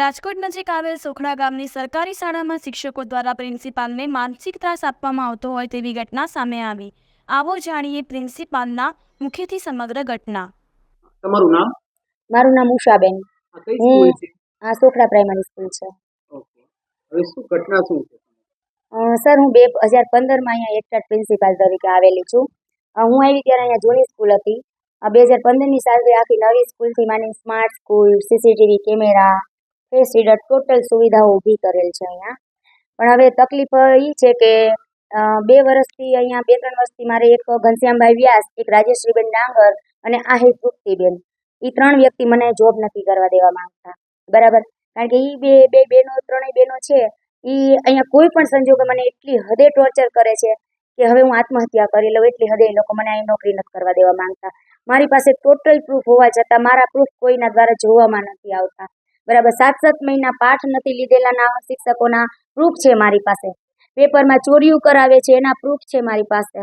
રાજકોટ નજીક આવેલ સોખડા ગામની સરકારી શાળામાં શિક્ષકો દ્વારા પ્રિન્સિપાલને માનસિક ત્રાસ આપવામાં આવતો હોય તેવી ઘટના સામે આવી. આવો જાણીએ પ્રિન્સિપાલના મુખ્યથી સમગ્ર ઘટના. તમારું નામ? મારું નામ ઉષાબેન. આ કઈ હું- આ સોખડા પ્રાઇમરી સ્કૂલ છે. હવે શું ઘટના શું છે? સર હું બે હજાર પંદરમાં અહીંયા એક્ટર પ્રિન્સિપાલ તરીકે આવેલી છું. હું આવી ત્યારે અહીંયા જૂની સ્કૂલ હતી. આ બે હજાર પંદરની સાલથી આખી નવી સ્કૂલથી માની smart school CCTV camera face reader total સુવિધાઓ ઊભી કરેલ છે અહીંયા. પણ હવે તકલીફ એ છે કે બે વર્ષથી અહીંયા, બે, ત્રણ વર્ષથી મારે એક ઘનશ્યામભાઈ વ્યાસ, એક રાજેશ્રીબેન ડાંગર અને આહિર તૃપ્તિબેન. એ ત્રણ વ્યક્તિ મને જોબ નથી કરવા દેવા માંગતા. બરાબર? કારણ કે એ બે બે બેનો ત્રણેય બેનો છે. એ અહીંયા કોઈ પણ સંજોગે મને એટલી હદે ટોર્ચર કરે છે કે હવે હું આત્મહત્યા કરી લઉં, એટલી હદે એ લોકો મને અહીં નોકરી નથી કરવા દેવા માંગતા. મારી પાસે ટોટલ પ્રૂફ હોવા છતાં મારા પ્રૂફ કોઈના દ્વારા જોવામાં નથી આવતા. બરાબર સાત સાત મહિના પાઠ નથી લીધેલાના શિક્ષકોના પ્રૂફ છે મારી પાસે. પેપરમાં ચોરીઓ કરાવે છે, એના પ્રૂફ છે મારી પાસે.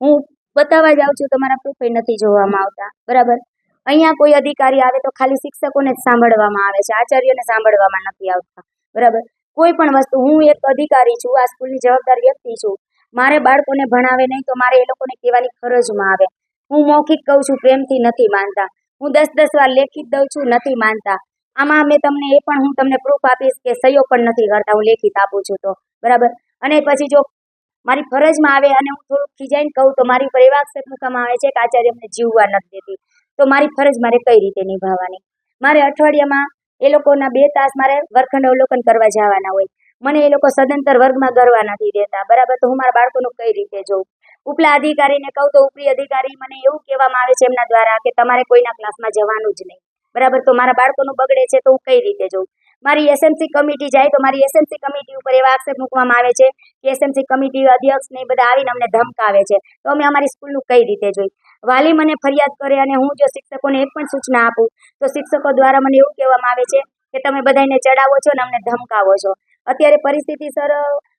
હું બતાવવા જાઉં છું તો મારા પ્રૂફ નથી જોવામાં આવતા. બરાબર? અહીંયા કોઈ અધિકારી આવે તો ખાલી શિક્ષકોને જ સાંભળવામાં આવે છે, આચાર્યને સાંભળવામાં નથી આવતા. બરાબર? કોઈ પણ વસ્તુ, હું એક અધિકારી છું, આ સ્કૂલની જવાબદાર વ્યક્તિ છું. મારે બાળકોને ભણાવે નહીં તો મારે એ લોકોને કહેવાની ફરજમાં આવે. હું મૌખિક કહું છું, પ્રેમથી નથી માનતા. હું દસ દસ વાર લેખિત દઉં છું, નથી માનતા. આમાં મેં તમને એ પણ હું તમને પ્રૂફ આપીશ કે સહયોગ પણ નથી કરતા, હું લેખિત આપું છું તો. બરાબર? અને પછી જો મારી ફરજમાં આવે અને હું થોડુંક ખીજાઈને કહું તો મારી પર એવા આક્ષેપ મૂકવામાં આવે છે કે આચાર્ય અમને જીવવા નથી દેતી. તો મારી ફરજ મારે કઈ રીતે નિભાવવાની? મારે અઠવાડિયામાં એ લોકોના બે તાસ મારે વર્ગખંડ અવલોકન કરવા જવાના હોય. મને એ લોકો સદંતર વર્ગમાં ગરવા નથી દેતા. બરાબર? તો હું મારા બાળકોનું કઈ રીતે જોઉં? ઉપલા અધિકારીને કહું તો ઉપરી અધિકારી મને એવું કહેવામાં આવે છે એમના દ્વારા કે તમારે કોઈના ક્લાસમાં જવાનું જ નહીં. બરાબર? તો મારા બાળકોનું બગડે છે તો હું કઈ રીતે જોઉં? મારી એસએમસી કમિટી જાય તો મારી એસએમસી કમિટી ઉપર એવા આક્ષેપ મૂકવામાં આવે છે કે એસએમસી કમિટી અધ્યક્ષ ને બધા આવીને અમને ધમકાવે છે. તો અમે અમારી સ્કૂલનું કઈ રીતે જોઈ? વાલી મને ફરિયાદ કરે અને હું જો શિક્ષકોને એક પણ સૂચના આપું, તો શિક્ષકો દ્વારા મને એવું કહેવામાં આવે છે કે તમે બધાને ચડાવો છો ને અમને ધમકાવો છો. અત્યારે પરિસ્થિતિ સર,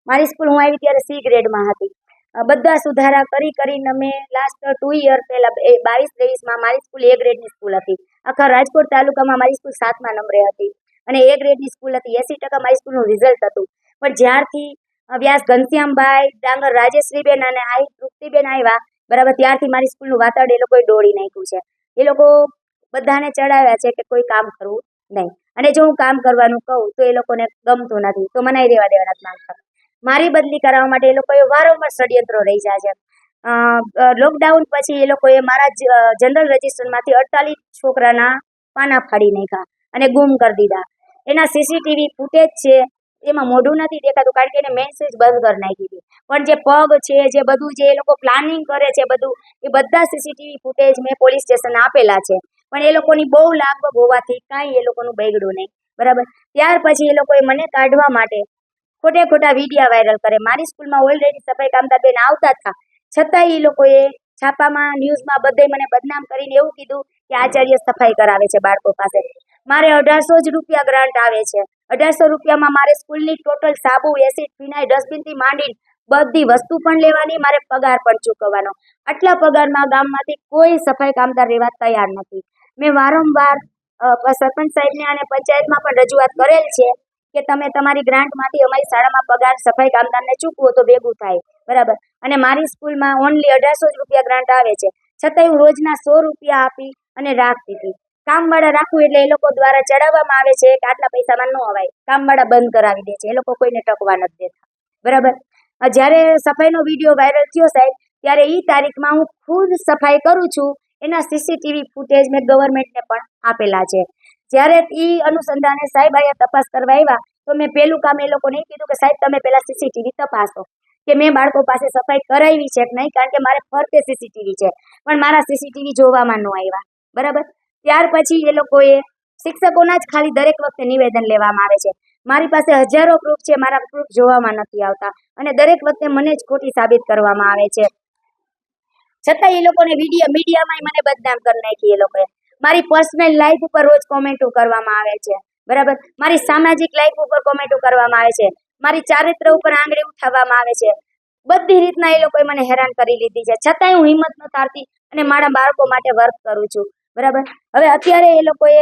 મારી સ્કૂલ હું આવી ત્યારે સી ગ્રેડમાં હતી. બધા સુધારા કરી કરીને અમે લાસ્ટ ટુ યર પહેલાં બાવીસ, ત્રેવીસમાં મારી સ્કૂલ એ ગ્રેડની સ્કૂલ હતી. આખા રાજકોટ તાલુકામાં મારી સ્કૂલ સાતમા નંબરે હતી. અને એ ગ્રેડની સ્કૂલ હતી. એંસી ટકા મારી સ્કૂલનું રિઝલ્ટ હતું. પણ જ્યારથી વ્યાસ ઘનશ્યામભાઈ, ડાંગર રાજેશ્રીબેન અને આઈ તૃપ્તિબેન આવ્યા, બરાબર, ત્યારથી મારી સ્કૂલનું વાતાવરણ એ લોકોએ દોડી નાખ્યું છે. એ લોકો બધાને ચડાવ્યા છે કે કોઈ કામ કરવું નહીં. અને જો હું કામ કરવાનું કહું તો એ લોકોને ગમતું નથી. તો મનાઈ રહેવા દેવાના જ માંગતા મારી બદલી કરાવવા માટે એ લોકોએ વારંવાર ષડયંત્રો રહી જાય છે લોકડાઉન પછી એ લોકોએ મારા જનરલ રજિસ્ટરમાંથી અડતાલીસ છોકરાના પાના ફાડી નાખ્યા અને ગુમ કરી દીધા. એના સીસીટીવી ફૂટેજ છે, એમાં મોઢું નથી દેખાતું કારણ કે એને મેસેજ બંધ કરી નાખી હતી. પણ જે પગ છે, જે બધું જે એ લોકો પ્લાનિંગ કરે છે, બધું, એ બધા સીસીટીવી ફૂટેજ મેં પોલીસ સ્ટેશન આપેલા છે. પણ એ લોકોની બહુ લાગવગ હોવાથી કાંઈ એ લોકોનું બગડ્યું નહીં. બરાબર? ત્યાર પછી એ લોકોએ મને કાઢવા માટે ખોટે ખોટા વિડીયા વાયરલ કરે. મારી સ્કૂલમાં ઓલરેડી સફાઈ કામદાર બેન આવતા હતા. છતાં એ લોકોએ છાપામાં, ન્યૂઝમાં બધે મને બદનામ કરીને એવું કીધું કે આચાર્ય સફાઈ કરાવે છે બાળકો પાસે. મારે અઢારસો જ રૂપિયા ગ્રાન્ટ આવે છે. અઢારસો રૂપિયામાં મારે સ્કૂલની ટોટલ સાબુ એસિડ ફિનાઇલ ડસ્ટબિનથી માંડીને બધી વસ્તુ પણ લેવાની, મારે પગાર પણ ચૂકવવાનો. આટલા પગારમાં ગામમાંથી કોઈ સફાઈ કામદાર રહેવા તૈયાર નથી. મેં વારંવાર સરપંચ સાહેબને અને પંચાયતમાં પણ રજૂઆત કરેલ છે કે તમે તમારી ગ્રાન્ટમાંથી અમારી શાળામાં પગાર સફાઈ કામદારને ચૂકવો તો ભેગું થાય. બરાબર? અને મારી સ્કૂલમાં ઓનલી અઢારસો જ રૂપિયા ગ્રાન્ટ આવે છે. છતાંય હું રોજના સો રૂપિયા આપી અને રાખતી હતી. કામવાળા રાખવું એટલે એ લોકો દ્વારા ચડાવવામાં આવે છે કે આટલા પૈસામાં ન અવાય. કામવાળા બંધ કરાવી દે છે. એ લોકો કોઈને ટકવા નથી દેતા. બરાબર? જ્યારે સફાઈનો વીડિયો વાયરલ થયો સાહેબ, ત્યારે એ તારીખમાં હું ખુદ સફાઈ કરું છું. એના સીસીટીવી ફૂટેજ મેં ગવર્મેન્ટને પણ આપેલા છે. જ્યારે એ અનુસંધાને સાહેબ અહીંયા તપાસ કરવા આવ્યા, તો મેં પહેલું કામ એ લોકોને કીધું કે સાહેબ, તમે પહેલાં સીસીટીવી તપાસો. કે મેં બાળકો પાસે સફાઈ કરાવી છે કે નહીં? કારણ કે મારે ફરતે સીસીટીવી છે. પણ મારા સીસીટીવી જોવામાં ન આવ્યા. બરાબર? ત્યાર પછી એ લોકોએ શિક્ષકોના જ ખાલી દરેક વખતે નિવેદન લેવામાં આવે છે. મારી પાસે હજારો પ્રૂફ છે, મારા પ્રૂફ જોવામાં નથી આવતા. અને દરેક વખતે મને જ ખોટી સાબિત કરવામાં આવે છે. છતાં એ લોકોને વીડિયો મીડિયામાં મને બદનામ કરી નાખી એ લોકોએ. મારી પર્સનલ લાઈફ ઉપર રોજ કોમેન્ટો કરવામાં આવે છે. બરાબર? મારી સામાજિક લાઈફ ઉપર કોમેન્ટો કરવામાં આવે છે. મારી ચારિત્ર ઉપર આંગળી ઉઠાવવામાં આવે છે. બધી રીતના એ લોકોએ મને હેરાન કરી લીધી છે. છતાંય હું હિંમત ન તારતી અને મારા બાળકો માટે વર્ક કરું છું. બરાબર? હવે અત્યારે એ લોકોએ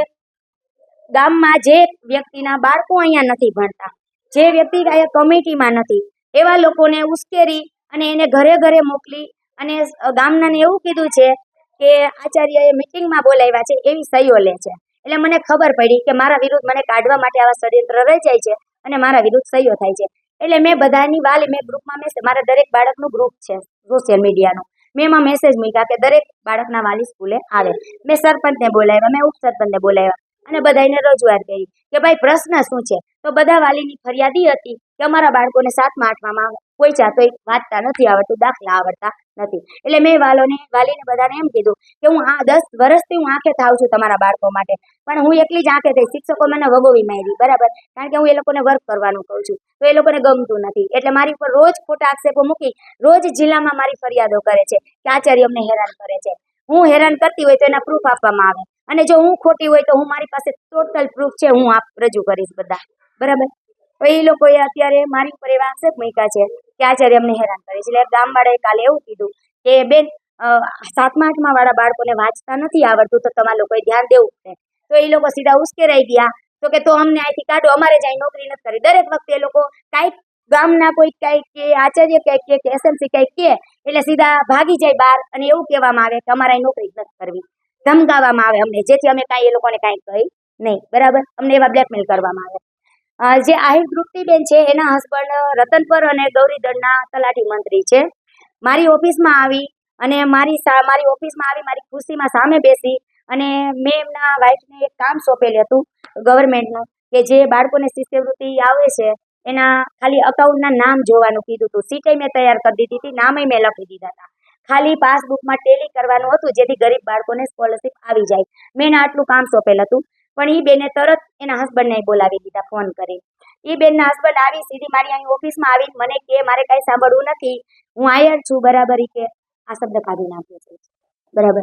ગામમાં જે વ્યક્તિના બાળકો અહીંયા નથી ભણતા, જે વ્યક્તિ કમિટીમાં નથી, એવા લોકોને ઉશ્કેરી અને એને ઘરે ઘરે મોકલી અને ગામનાને એવું કીધું છે કે આચાર્યએ મિટિંગમાં બોલાવ્યા છે, એવી સહીઓ લે છે. એટલે મને ખબર પડી કે મારા વિરુદ્ધ મને કાઢવા માટે આવા ષડયંત્ર રચાય છે અને મારા વિરુદ્ધ સહીઓ થાય છે. એટલે મેં બધાની વાલી, મેં ગ્રુપમાં મેસેજ મારા દરેક બાળકનું ગ્રુપ છે સોશિયલ મીડિયાનું મેં એમાં મેસેજ મૂક્યા કે દરેક બાળકના વાલી સ્કૂલે આવે. મેં સરપંચને બોલાવ્યા, મેં ઉપસરપંચને બોલાવ્યા અને બધાને રજૂઆત કરી કે ભાઈ પ્રશ્ન શું છે? તો બધા વાલીની ફરિયાદી હતી કે અમારા બાળકોને સાતમા, આઠમામાં કોઈ ચાતો વાંચતા નથી આવડતું, દાખલા આવડતા નથી. એટલે મેં વાલોને, વાલીને બધાને એમ કીધું કે હું આ દસ વર્ષથી હું આંખે થાવ છું તમારા બાળકો માટે. પણ હું એકલી જ આંખે થઈ. શિક્ષકો મને વગોવી મારી. બરાબર? કારણ કે હું એ લોકોને વર્ક કરવાનું કહું છું. તો એ લોકોને ગમતું નથી. એટલે મારી ઉપર રોજ ખોટા આક્ષેપો મૂકી રોજ જિલ્લામાં મારી ફરિયાદો કરે છે કે આચાર્ય અમને હેરાન કરે છે. હું હેરાન કરતી હોય તો એના પ્રૂફ આપવામાં આવે. અને જો હું ખોટી હોય તો હું મારી પાસે ટોટલ પ્રૂફ છે. હું આપ રજૂ કરીશ બધા. બરાબર? તો એ લોકોએ અત્યારે મારી ઉપર એવા આક્ષેપ મૂક્યા છે. કે આચાર્ય અમને હેરાન કરે છે. એટલે ગામવાળાએ કાલે એવું કીધું કે, બેન સાતમા, આઠમા વાળા બાળકોને વાંચતા નથી આવડતું, તો તમારા લોકોએ ધ્યાન દેવું પડે તો એ લોકો સીધા ઉશ્કેરાઈ ગયા. તો કે, તો અમને અહીંથી કાઢો, અમારે જાય, નોકરી નથી કરી. દરેક વખતે એ લોકો કાંઈક ગામના કોઈ કાંઈક કે આચાર્ય કંઈક કે એસએમસી કંઈક કે, એટલે સીધા ભાગી જાય બહાર અને એવું કહેવામાં આવે કે, અમારે નોકરી નથી કરવી. ધમકાવવામાં આવે અમને. જેથી અમે કાંઈ એ લોકોને કાંઈ કહી નહીં. બરાબર? અમને એવા બ્લેકમેલ કરવામાં આવે જે આહિર તૃપ્તિબેન છે, એના હસબન્ડ રતનપર અને ગૌરીદળના તલાટી મંત્રી છે. મારી ઓફિસમાં આવી અને મારી મારી ઓફિસમાં આવી, મારી ખુશીમાં સામે બેસી અને મેં એમના વાઇફને એક કામ સોંપેલું હતું ગવર્મેન્ટનું કે જે બાળકોને શિષ્યવૃત્તિ આવે છે, એના ખાલી અકાઉન્ટના નામ જોવાનું કીધું હતું. સીટે મેં તૈયાર કરી દીધી હતી, નામે મેં લખી દીધા હતા. ખાલી પાસબુકમાં ટેલી કરવાનું હતું, જેથી ગરીબ બાળકોને સ્કોલરશિપ આવી જાય. મેં આટલું કામ સોંપેલ હતું. પણ એ બેને તરત એના હસબન્ડને બોલાવી દીધા ફોન કરી. એ બેનના હસબન્ડ આવી, સીધી મારી અહીં ઓફિસમાં આવીને મને કે, મારે કાંઈ સાંભળવું નથી. હું આયર છું, બરાબર. કે, આ શબ્દ કાઢી નાખ્યો છે. બરાબર.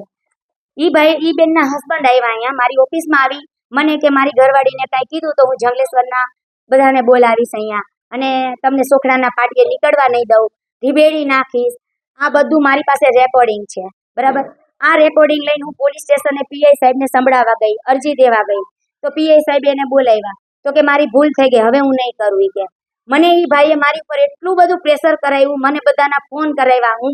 ઈ ભાઈ, ઈ બેનના હસબન્ડ આવ્યા અહીંયા, મારી ઓફિસમાં આવી, મને કે, મારી ઘરવાળીને કાંઈ કીધું તો હું જંગલેશ્વરના બધાને બોલાવીશ અહીંયા અને તમને સોખડાના પાટીએ નીકળવા નહીં દઉં. ઢીબેડી નાખીશ. આ બધું મારી પાસે રેકોર્ડિંગ છે. બરાબર. આ રેકોર્ડિંગ લઈને હું પોલીસ સ્ટેશને પીઆઈ સાહેબને સંભળાવવા ગઈ અરજી દેવા ગઈ. તો પીઆઈ સાહેબે એને બોલાવ્યા તો કે મારી ભૂલ થઈ ગઈ હવે હું નહીં કરું કે. મને એ ભાઈએ મારી ઉપર એટલું બધું પ્રેશર કરાવ્યું મને બધાના ફોન કરાવ્યા હું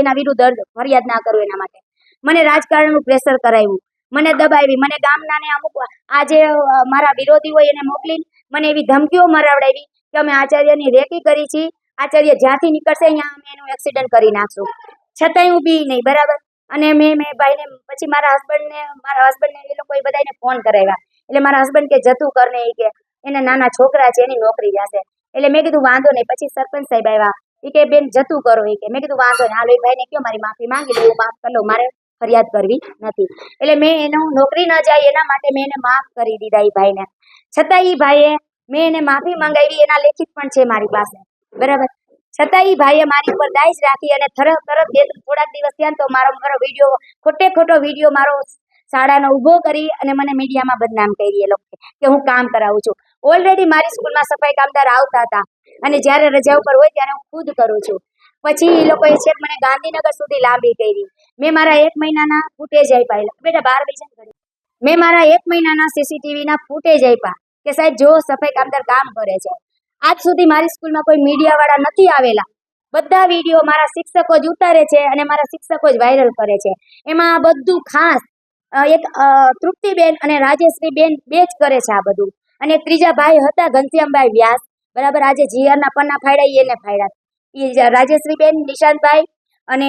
એના વિરુદ્ધ અરજ- ફરિયાદ ના કરું એના માટે. મને રાજકારણનું પ્રેશર કરાવ્યું મને દબાવી મને ગામનાને અમુક આ જે અ, મારા વિરોધી હોય એને મોકલીને મને એવી ધમકીઓ મરાવડાવી કે અમે આચાર્યની રેકી કરી છે આચાર્ય જ્યાંથી નીકળશે અહીંયા અમે એનું એક્સિડન્ટ કરી નાખશું. છતાંય હું બી નહીં બરાબર? અને મેં મેં ભાઈને, પછી મારા હસબન્ડને મારા હસબન્ડને એ લોકોએ બધાને ફોન કરાવ્યા. એટલે મારા હસબન્ડ કે, જતું કરને એ કે, એના નાના છોકરા છે, એની નોકરી જશે. એટલે મેં કીધું, વાંધો નહીં. પછી સરપંચ સાહેબ આવ્યા. એ કે, બેન, જતું કરો. એ કે, મેં કીધું, વાંધો નહીં. હાલો, એ ભાઈને કયો મારી માફી માંગી લો માફ કરી લો, મારે ફરિયાદ કરવી નથી. એટલે મેં એનું નોકરી ન જાય એના માટે મેં એને માફ કરી દીધા એ ભાઈને. છતાં એ ભાઈએ મેં એને માફી મંગાવી, એના લેખિત પણ છે મારી પાસે. બરાબર? છતાં એ ભાઈએ મારી ઉપર દાઈશ રાખી અને તરત તરત બે થોડાક દિવસ થયા તો મારો મારો વીડિયો, ખોટે ખોટો વીડિયો મારો શાળાનો ઊભો કરી અને મને મીડિયામાં બદનામ કરી એ લોકો કે હું કામ કરાવું છું. ઓલરેડી મારી સ્કૂલમાં સફાઈ કામદાર આવતા હતા અને જ્યારે રજા ઉપર હોય ત્યારે હું ખુદ કરું છું. પછી એ લોકોએ છે મને ગાંધીનગર સુધી લાંબી કરી. મેં મારા એક મહિનાના ફૂટેજ આપ્યા. બેટા બાર બીજા કરી મેં મારા એક મહિનાના સીસીટીવીના ફૂટેજ આપ્યા કે સાહેબ જો સફાઈ કામદાર કામ કરે છે. આજ સુધી મારી સ્કૂલમાં કોઈ મીડિયાવાળા નથી આવેલા. બધા વીડિયો મારા શિક્ષકો જ ઉતારે છે અને મારા શિક્ષકો જ વાયરલ કરે છે. એમાં બધું ખાસ એક તૃપ્તિબેન અને રાજેશ્રીબેન બે જ કરે છે આ બધું. અને ત્રીજા ભાઈ હતા ઘનશ્યામભાઈ વ્યાસ. બરાબર, આજે જીઆરના પન્ના ફાડ્યા ઈ એને ફાડ્યા એ રાજેશ્રીબેન, નિશાંતભાઈ અને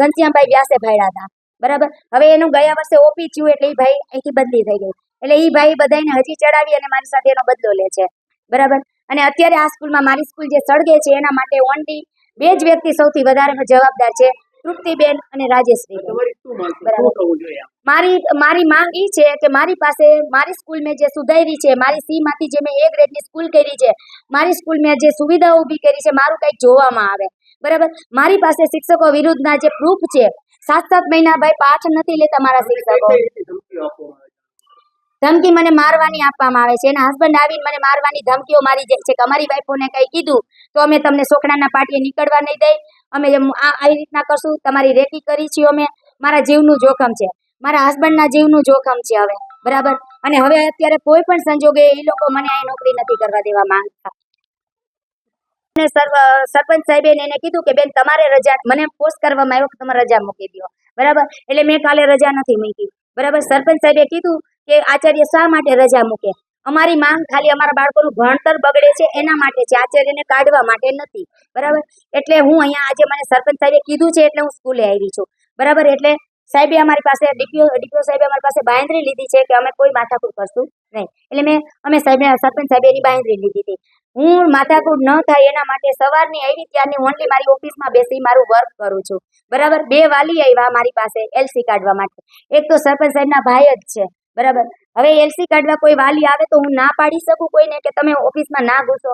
ઘનશ્યામભાઈ વ્યાસે ફાડ્યા હતા. બરાબર, હવે એનું ગયા વર્ષે ઓપી થયું એટલે એ ભાઈ અહીંથી બદલી થઈ ગઈ. એટલે એ ભાઈ બધાને હજી ચડાવી અને મારી સાથે એનો બદલો લે છે. બરાબર અને અત્યારે આ સ્કૂલમાં મારી સ્કૂલ જે સળગે છે એના માટે ઓનલી બે જ વ્યક્તિ સૌથી વધારે જવાબદાર છે તૃપ્તિબેન અને આમ? મારી મારી માંગ એ છે કે મારી પાસે મારી સ્કૂલ મેં જે સુધારી છે મારી સી માંથી જે મેં એ ગ્રેડની સ્કૂલ કરી છે મારી સ્કૂલ મેં જે સુવિધાઓ ઊભી કરી છે મારું કંઈક જોવામાં આવે. બરાબર? મારી પાસે શિક્ષકો વિરુદ્ધના જે પ્રૂફ છે સાત સાત મહિના ભાઈ પાઠ નથી લેતા મારા શિક્ષકો. ધમકી મને મારવાની આપવામાં આવે છે. એના હસબન્ડ આવીને મને મારવાની ધમકીઓ મારી જાય છે. કે અમારી વાઈફોને કંઈ કીધું તો અમે તમને સોખડાના પાટીએ નીકળવા નહીં દઈ. અમે આ આવી રીતના કરશું. તમારી રેકી કરી છીએ અમે. મારા જીવનું જોખમ છે. મારા હસબન્ડના જીવનું જોખમ છે હવે. બરાબર? અને હવે અત્યારે કોઈ પણ સંજોગે એ લોકો મને અહીં નોકરી નથી કરવા દેવા માંગતા. અને સરપંચ સાહેબે એને કીધું કે, બેન, તમારે રજા મને પોસ્ટ કરવામાં આવ્યો કે તમારે રજા મૂકી દો બરાબર? એટલે મેં કાલે રજા નથી મૂકી. બરાબર? સરપંચ સાહેબે કીધું કે આચાર્ય શા માટે રજા મૂકે? અમારી માંગ ખાલી અમારા બાળકોનું ભણતર બગડે છે, એના માટે છે, આચાર્યને કાઢવા માટે નથી. બરાબર? એટલે હું અહીંયા આજે મને સરપંચ સાહેબે કીધું છે, એટલે હું સ્કૂલે આવી છું. બરાબર? એટલે સાહેબે અમારી પાસે, ડીપીઓ ડીપીઓ સાહેબે અમારી પાસે બાંયધરી લીધી છે કે અમે કોઈ માથાકૂટ કરશું નહીં. એટલે મેં, અમે સાહેબે સરપંચ સાહેબે એની લીધી હતી. હું માથાકૂટ ન થાય એના માટે સવારની આવી ત્યારની ઓનલી મારી ઓફિસમાં બેસી મારું વર્ક કરું છું. બરાબર? બે વાલી આવ્યા મારી પાસે એલસી કાઢવા માટે. એક તો સરપંચ સાહેબના ભાઈ જ છે. બરાબર? હવે એલસી કાઢવા કોઈ વાલી આવે તો હું ના પાડી શકું કોઈને કે તમે ઓફિસમાં ના ઘૂસો?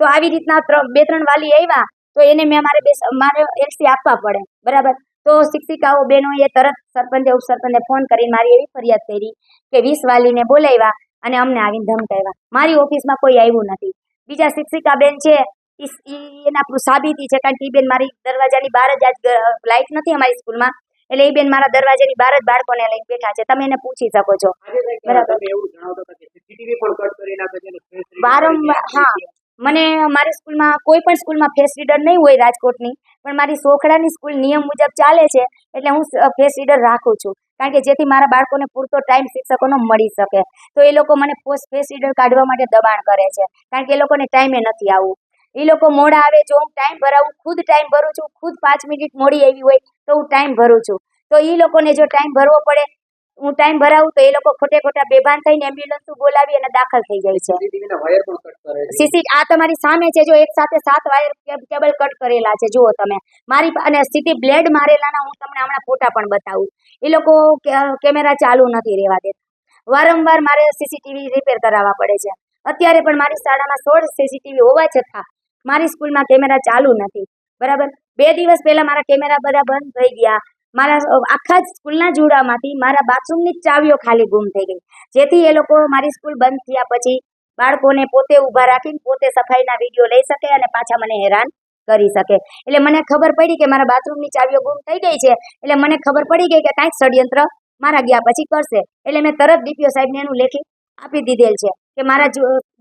તો આવી રીતના બે ત્રણ વાલી આવ્યા તો એને મેં મારે બેસ મારે એલસી આપવા પડે. બરાબર? તો શિક્ષિકાઓ બહેનોએ તરત સરપંચે, ઉપસરપંચને ફોન કરી મારી એવી ફરિયાદ કરી કે વીસ વાલીને બોલાવ્યા અને અમને આવીને ધમકાવ્યા. મારી ઓફિસમાં કોઈ આવ્યું નથી. બીજા શિક્ષિકા બેન છે એ એના સાબિતી છે કારણ કે એ બેન મારી દરવાજાની બહાર જ આજ લાઇટ નથી અમારી સ્કૂલમાં. એટલે એ બેન મારા દરવાજાની બહાર જ બાળકોને લઈને બેઠા છે. તમે એને પૂછી શકો છો. બરાબર. વારંવાર હા. મને મારી સ્કૂલમાં કોઈ પણ સ્કૂલમાં ફેસ રીડર નહીં હોય રાજકોટની પણ મારી સોખડાની સ્કૂલ નિયમ મુજબ ચાલે છે એટલે હું ફેસ રીડર રાખું છું. કારણ કે જેથી મારા બાળકોને પૂરતો ટાઈમ શિક્ષકોનો મળી શકે. તો એ લોકો મને પોસ્ટ ફેસ રીડર કાઢવા માટે દબાણ કરે છે. કારણ કે એ લોકોને ટાઈમે નથી આવવું. એ લોકો મોડા આવે જો હું ટાઈમ ભરાવું ખુદ ટાઈમ ભરું છું ખુદ પાંચ મિનિટ મોડી આવી હોય તો હું ટાઈમ ભરું છું. તો એ લોકોને જો ટાઈમ ભરવો પડે હું ટાઈમ ભરાવું તો એ લોકો ખોટે ખોટા બેભાન થઈને એમ્બ્યુલન્સ બોલાવી અને દાખલ થઈ જાય છે. સીસી આ તમારી સામે છે જો એક સાથે સાત વાયર કેબ- કેબલ કટ કરેલા છે જુઓ તમે. મારી અને સીટી બ્લેડ મારેલાના હું તમને હમણાં ફોટા પણ બતાવું. એ લોકો કેમેરા ચાલુ નથી રહેવા દેતા. વારંવાર મારે સીસીટીવી રિપેર કરાવવા પડે છે. અત્યારે પણ મારી શાળામાં સોળ સીસીટીવી હોવા છતાં મારી સ્કૂલમાં કેમેરા ચાલુ નથી. બરાબર? બે દિવસ પહેલાં મારા કેમેરા બધા બંધ થઈ ગયા. મારા આખા જ સ્કૂલના જોડામાંથી મારા બાથરૂમની ચાવીઓ ખાલી ગુમ થઈ ગઈ. જેથી એ લોકો મારી સ્કૂલ બંધ થયા પછી બાળકોને પોતે ઊભા રાખીને પોતે સફાઈના વીડિયો લઈ શકે અને પાછા મને હેરાન કરી શકે. એટલે મને ખબર પડી કે મારા બાથરૂમની ચાવીઓ ગુમ થઈ ગઈ છે. એટલે મને ખબર પડી ગઈ કે કાંઈક ષડયંત્ર મારા ગયા પછી કરશે. એટલે મેં તરત ડીપીઓ સાહેબને એનું લેખી આપી દીધેલ છે કે મારા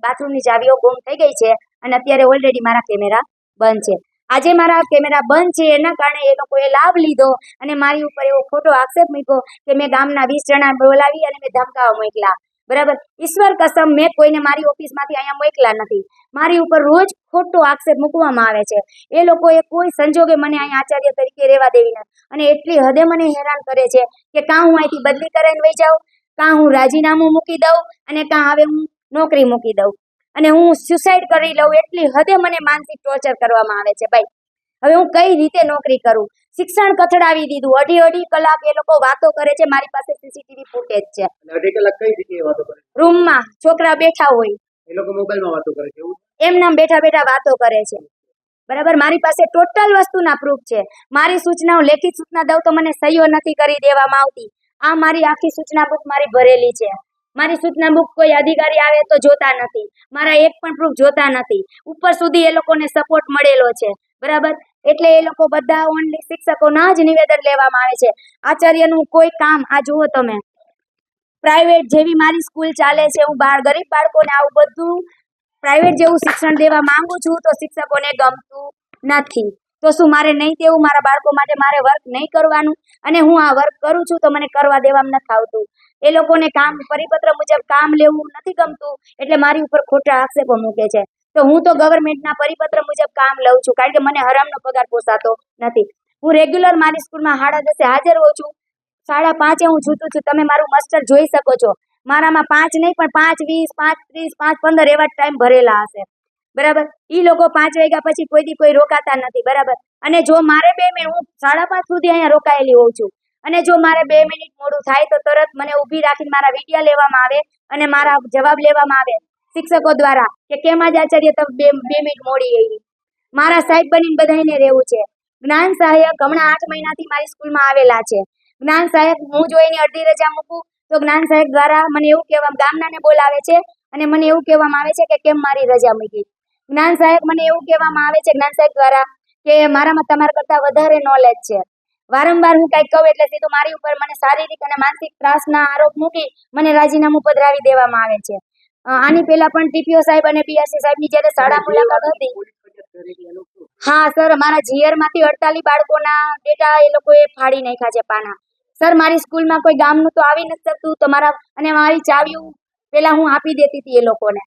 બાથરૂમની ચાવીઓ ગુમ થઈ ગઈ છે. અને અત્યારે ઓલરેડી મારા કેમેરા બંધ છે. આજે મારા કેમેરા બંધ છે, એના કારણે એ લોકોએ લાભ લીધો અને મારી ઉપર એવો ખોટો આક્ષેપ મૂક્યો કે મેં ગામના વીસ જણા બોલાવી અને મેં ધમકાવા મોકલા. બરાબર? ઈશ્વર કસમ, મેં કોઈને મારી ઓફિસમાંથી અહીંયા મોકલા નથી. મારી ઉપર રોજ ખોટો આક્ષેપ મૂકવામાં આવે છે. એ લોકોએ કોઈ સંજોગે મને અહીંયા આચાર્ય તરીકે રહેવા દેવી નથી. અને એટલી હદે મને હેરાન કરે છે કે કાં હું અહીંથી બદલી કરાવીને વહી જાઉં, કાં હું રાજીનામું મૂકી દઉં અને કાં હવે હું નોકરી મૂકી દઉં. અને હું સુસાઇડ કરી લઉં એટલી હદે મને માનસિક ટોર્ચર કરવામાં આવે છે. ભાઈ હવે હું કઈ રીતે નોકરી કરું? શિક્ષણ કથડાવી દીધું. અઢી અઢી કલાક એ લોકો વાતો કરે છે. મારી પાસે સીસીટીવી ફૂટેજ છે. અઢી કલાક કઈ જગ્યાએ વાતો કરે? રૂમમાં છોકરા બેઠા હોય. એ લોકો મોબાઈલમાં વાતો કરે છે એવું? એમનામ બેઠા બેઠા વાતો કરે છે. બરાબર? મારી પાસે ટોટલ વસ્તુના પ્રૂફ છે. મારી સૂચનાઓ લેખિત સૂચના દઉં તો મને સહીઓ નથી કરી દેવામાં આવતી. આ મારી આખી સૂચના બુક મારી ભરેલી છે. મારી સૂચના બુક કોઈ અધિકારી આવે તો જોતા નથી. મારા એક પણ પ્રૂફ જોતા નથી. ઉપર સુધી એ લોકોને સપોર્ટ મળેલો છે. બરાબર? એટલે એ લોકો બધા ઓનલી શિક્ષકોના જ નિવેદન લેવામાં આવે છે. આચાર્યનું કોઈ કામ, આ જુઓ તમે. પ્રાઇવેટ જેવી મારી સ્કૂલ ચાલે છે, હું બાળ ગરીબ બાળકોને આવું બધું પ્રાઇવેટ જેવું શિક્ષણ દેવા માંગુ છું તો શિક્ષકોને ગમતું નથી. તો શું મારે નહીં તેવું મારા બાળકો માટે મારે વર્ક નહીં કરવાનું? અને હું આ વર્ક કરું છું તો મને કરવા દેવામાં નથી આવતું. એ લોકોને કામ, પરિપત્ર મુજબ કામ લેવું નથી ગમતું, એટલે મારી ઉપર ખોટા આક્ષેપો મૂકે છે. તો હું તો ગવર્મેન્ટના પરિપત્ર મુજબ કામ લઉં છું, કારણ કે મને હરામનો પગાર પોસાતો નથી. હું રેગ્યુલર મારી સ્કૂલમાં સાડા દસે હાજર હોઉં છું. સાડા પાંચે હું છૂટું છું. તમે મારું માસ્ટર જોઈ શકો છો. મારામાં પાંચ નહીં, પણ પાંચ, વીસ, પાંચ, ત્રીસ, પાંચ, પંદર એવા ટાઈમ ભરેલા હશે. બરાબર? એ લોકો પાંચ વાગ્યા પછી કોઈ દી કોઈ રોકાતા નથી. બરાબર? અને જો મારે બે મેં, હું સાડા પાંચ સુધી અહીંયા રોકાયેલી હોઉં છું. અને જો મારે બે મિનિટ મોડું થાય તો તરત મને ઊભી રાખીને મારા વિડિયા લેવામાં આવે અને મારા જવાબ લેવામાં આવે શિક્ષકો દ્વારા કે કેમ આજ આચાર્ય તમે બે બે મિનિટ મોડી આવી? મારા સાહેબ બનીને બધાને રહેવું છે. જ્ઞાન સહાયક હમણાં આઠ મહિનાથી મારી સ્કૂલમાં આવેલા છે. જ્ઞાન સહાયક હું જો એની અડધી રજા મૂકું, તો જ્ઞાન સહાયક દ્વારા મને એવું કહેવા ગામનાને બોલાવે છે અને મને એવું કહેવામાં આવે છે કે કેમ મારી રજા મૂકી? જ્ઞાન સહાયક મને એવું કહેવામાં આવે છે, જ્ઞાન સહાયક દ્વારા કે મારામાં તમારા કરતાં વધારે નોલેજ છે. વારંવાર હું કઈ કહું એટલે સીધું મારી ઉપર મને શારીરિક અને માનસિક ત્રાસના આરોપ મૂકી મને રાજીનામું પધરાવી દેવામાં આવે છે. આની પહેલા પણ ટીપીઓ સાહેબ અને બીઆરસી સાહેબની જ્યારે શાળા મુલાકાત હતી? હા સર મારા જીઆરમાંથી અડતાલીસ બાળકોના ડેટા એ લોકોએ ફાડી નાખ્યા છે પાના. સર મારી સ્કૂલમાં કોઈ ગામનું તો આવી નથી શકતું. તમારા અને મારી ચાવીઓ પેલા હું આપી દેતી હતી એ લોકોને.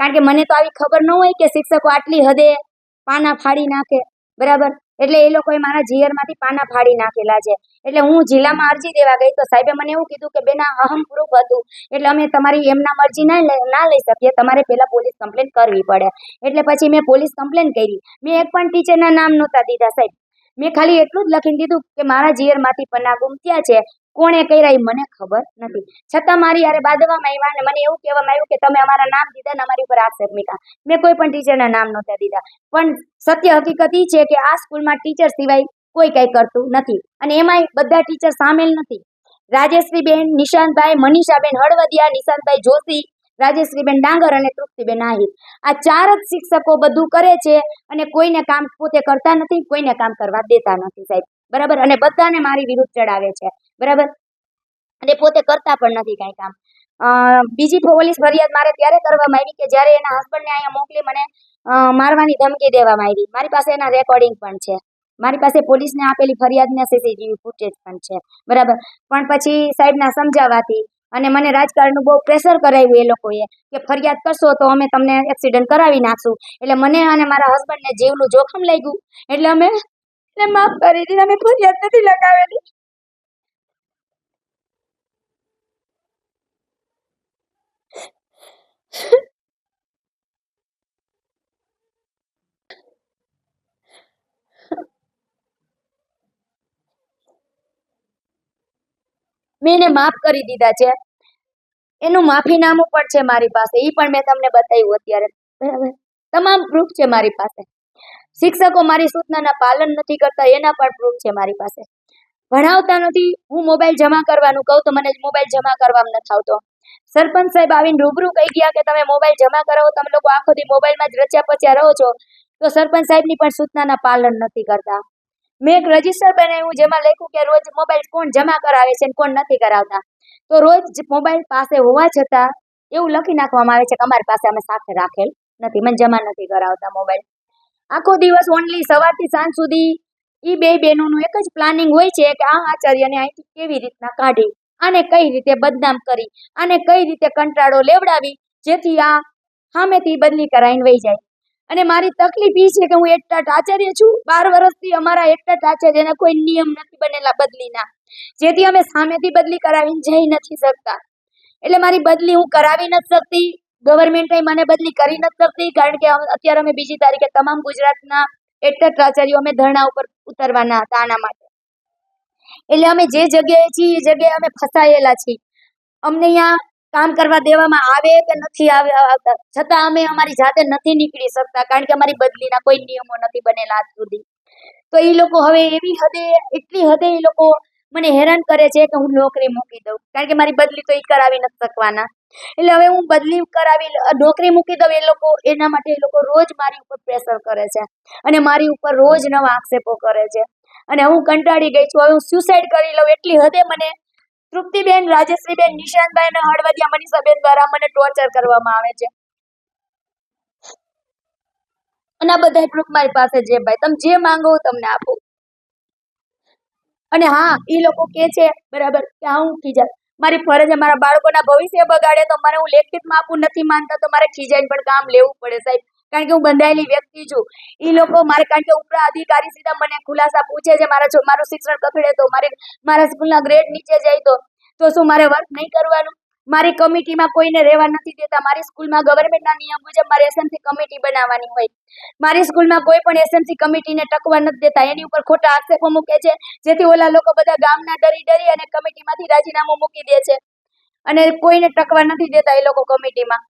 કારણ કે મને તો આવી ખબર ન હોય કે શિક્ષકો આટલી હદે પાના ફાડી નાખે. બરાબર? એટલે એ લોકોએ મારા જીયરમાંથી પાના ફાડી નાખેલા છે. એટલે હું જિલ્લામાં અરજી દેવા ગઈ તો સાહેબે મને એવું કીધું કે બેના અહમ પ્રૂફ હતું. એટલે અમે તમારી એમના મરજી ના ના લઈ શકીએ. તમારે પહેલા પોલીસ કમ્પ્લેન કરવી પડે. એટલે પછી મેં પોલીસ કમ્પ્લેન કરી. મેં એક પણ ટીચરના નામ નહોતા દીધા સાહેબ. મેં ખાલી એટલું જ લખીને દીધું કે મારા જીયરમાંથી પન્ના ગુમ થયા છે. કોણે કર્યા એ મને ખબર નથી. છતાં મારી યારે બાંધવામાં આવ્યા અને મને એવું કહેવામાં આવ્યું કે તમે અમારા નામ દીધા ને અમારી ઉપર આક્ષેપ મૂક્યા. મેં કોઈ પણ ટીચરના નામ નહોતા દીધા. પણ સત્ય હકીકત એ છે કે આ સ્કૂલમાં ટીચર સિવાય કોઈ કંઈ કરતું નથી. અને એમાંય બધા ટીચર સામેલ નથી. રાજેશ્રીબેન નિશાંતભાઈ, મનીષાબેન, હળવદિયા, નિશાંતભાઈ જોશી રાજેશ્રીબેન ડાંગર અને તૃપ્તિબેન આહિર. આ ચાર જ શિક્ષકો બધું કરે છે અને કોઈને કામ પોતે કરતા નથી, કોઈને કામ કરવા દેતા નથી સાહેબ. બરાબર? અને બધાને મારી વિરુદ્ધ ચડાવે છે. બરાબર? અને પોતે કરતા પણ નથી કાંઈ કામ. બીજી પોલીસ ફરિયાદ મારે ત્યારે કરવામાં આવી કે જ્યારે એના હસબન્ડને અહીંયા મોકલી મને મારવાની ધમકી દેવામાં આવી. મારી પાસે એના રેકોર્ડિંગ પણ છે. મારી પાસે પોલીસને આપેલી ફરિયાદના સીસીટીવી ફૂટેજ પણ છે. બરાબર? પણ પછી સાહેબના સમજાવવાથી અને મને રાજકારણનું બહુ પ્રેશર કરાવ્યું એ લોકોએ કે ફરિયાદ કરશો તો અમે તમને એક્સિડન્ટ કરાવી નાખશું. એટલે મને અને મારા હસબન્ડને જીવનું જોખમ લાગ્યું. એટલે અમે, એટલે માફ કરી દીધી. અમે ફરિયાદ નથી લગાવેલી. મેં એને માફ કરી દીધા છે. એનું માફીનામું પણ છે મારી પાસે. એ પણ મેં તમને બતાવ્યું અત્યારે. બરાબર તમામ પ્રૂફ છે મારી પાસે. શિક્ષકો મારી સૂચનાના પાલન નથી કરતા, એના પણ પ્રૂફ છે મારી પાસે. ભણાવતા નથી. હું મોબાઈલ જમા કરવાનું કહું તો મને મોબાઈલ જમા કરવામાં નથી આવતો. સરપંચ સાહેબ આવીને રૂબરૂ કહી ગયા કે તમે મોબાઈલ જમા કરાવો, તમે લોકો આખો દી મોબાઈલમાં જ રચ્યા પચ્યા રહો છો. તો સરપંચ સાહેબની પણ સૂચનાના પાલન નથી કરતા. મેં એક રજિસ્ટર બનાવ્યું જેમાં લખ્યું કે રોજ મોબાઈલ કોણ જમા કરાવે છે કોણ નથી કરાવતા. તો રોજ મોબાઈલ પાસે હોવા છતાં એવું લખી નાખવામાં આવે છે કે અમારી પાસે અમે સાથે રાખેલ નથી, મને જમા નથી કરાવતા મોબાઈલ. આખો દિવસ ઓનલી સવારથી સાંજ સુધી એ બે બહેનોનું એક જ પ્લાનિંગ હોય છે કે આ આચાર્યને અહીંથી કેવી રીતના કાઢી આને કઈ રીતે બદનામ કરી આને કઈ રીતે કંટાળો લેવડાવી જેથી આ સામેથી બદલી કરાઈને વહી જાય. અને મારી તકલીફ એ છે કે હું એકટાટ આચાર્ય છું. બાર વર્ષથી અમારા એકટાટ આચાર્યના કોઈ નિયમ નથી બનેલા બદલીના. જેથી અમે સામેથી બદલી કરાવીને જઈ નથી શકતા. એટલે મારી બદલી હું કરાવી નથી શકતી. ગવર્મેન્ટે મને બદલી કરી નથી શકતી. કારણ કે અત્યારે અમે બીજી તારીખે તમામ ગુજરાતના એકટાટ આચાર્યો અમે ધરણા ઉપર ઉતરવાના હતા આના માટે. એટલે અમે જે જગ્યાએ છીએ, એ જગ્યાએ અમે ફસાયેલા છીએ. અમને અહીંયા કામ કરવા દેવામાં આવે કે નથી આવે આવતા છતાં અમે અમારી જાતે નથી નીકળી શકતા, કારણ કે અમારી બદલીના કોઈ નિયમો નથી બનેલા આજ સુધી. તો એ લોકો હવે એવી હદે, એટલી હદે એ લોકો મને હેરાન કરે છે કે હું નોકરી મૂકી દઉં, કારણ કે મારી બદલી તો એ કરાવી નથી શકવાના. એટલે હવે હું બદલી કરાવી નોકરી મૂકી દઉં, એ લોકો, એના માટે એ લોકો રોજ મારી ઉપર પ્રેશર કરે છે અને મારી ઉપર રોજ નવા આક્ષેપો કરે છે. અને હું કંટાળી ગઈ છું. હવે હું સુસાઇડ કરી લઉં એટલી હદે મને તૃપ્તિબેન, રાજેશ્રીબેન, નિશાંતભાઈ અને હળવદિયા મનીષાબેન દ્વારા મને ટોર્ચર કરવામાં આવે છે. અને બધા પ્રૂફ મારી પાસે છે ભાઈ. તમે જે માંગો તમને આપું. અને હા એ લોકો કે છે, બરાબર, કે હું ખીજા મારી ફરજ મારા બાળકોના ભવિષ્ય બગાડે તો મારે હું લેખિતમાં આપું, નથી માનતા તો મારે ખીજાઈને પણ કામ લેવું પડે સાહેબ. કારણ કે હું બંધાયેલી વ્યક્તિ છું. એ લોકો મારે કારણ કે ઉપરા અધિકારી સીધા મને ખુલાસા પૂછે છે, મારા મારું શિક્ષણ કખડે તો મારે, મારા સ્કૂલના ગ્રેડ નીચે જાય તો તો શું મારે વર્ક નહીં કરવાનું? મારી કમિટીમાં કોઈને રહેવા નથી દેતા. મારી સ્કૂલમાં ગવર્મેન્ટના નિયમ મુજબ મારે એસએમસી કમિટી બનાવવાની હોય. મારી સ્કૂલમાં કોઈ પણ એસએમસી કમિટીને ટકવા નથી દેતા. એની ઉપર ખોટા આક્ષેપો મૂકે છે, જેથી ઓલા લોકો બધા ગામના ડરી ડરી અને કમિટીમાંથી રાજીનામું મૂકી દે છે. અને કોઈને ટકવા નથી દેતા એ લોકો કમિટીમાં.